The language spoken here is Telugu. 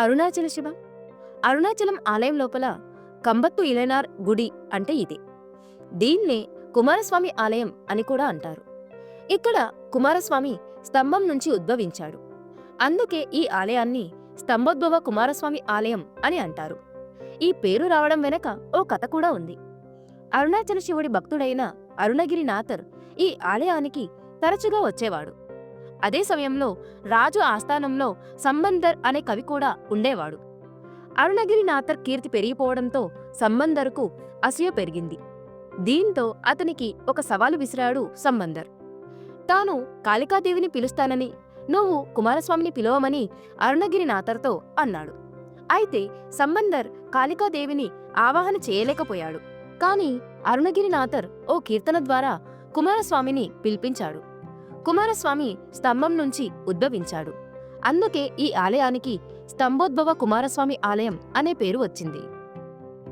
అరుణాచల శివ. అరుణాచలం ఆలయం లోపల కంబత్తు ఇలైనార్ గుడి అంటే ఇదే. దీన్నే కుమారస్వామి ఆలయం అని కూడా అంటారు. ఇక్కడ కుమారస్వామి స్తంభం నుంచి ఉద్భవించాడు. అందుకే ఈ ఆలయాన్ని స్తంభోద్భవ కుమారస్వామి ఆలయం అని అంటారు. ఈ పేరు రావడం వెనక ఓ కథ కూడా ఉంది. అరుణాచల శివుడి భక్తుడైన అరుణగిరినాథర్ ఈ ఆలయానికి తరచుగా వచ్చేవాడు. అదే సమయంలో రాజు ఆస్థానంలో సంబందర్ అనే కవి కూడా ఉండేవాడు. అరుణగిరి నాథర్ కీర్తి పెరిగిపోవడంతో సంబందర్కు అసూయ పెరిగింది. దీంతో అతనికి ఒక సవాలు విసిరాడు సంబందర్ తాను కాళికాదేవిని పిలుస్తానని నువ్వు కుమారస్వామిని పిలవమని అరుణగిరి నాథర్తో అన్నాడు. అయితే సంబందర్ కాళికాదేవిని ఆవాహన చేయలేకపోయాడు. కాని అరుణగిరినాథర్ ఓ కీర్తన ద్వారా కుమారస్వామిని పిలిపించాడు. కుమారస్వామి స్తంభం నుంచి ఉద్భవించాడు. అందుకే ఈ ఆలయానికి స్తంభోద్భవ కుమారస్వామి ఆలయం అనే పేరు వచ్చింది.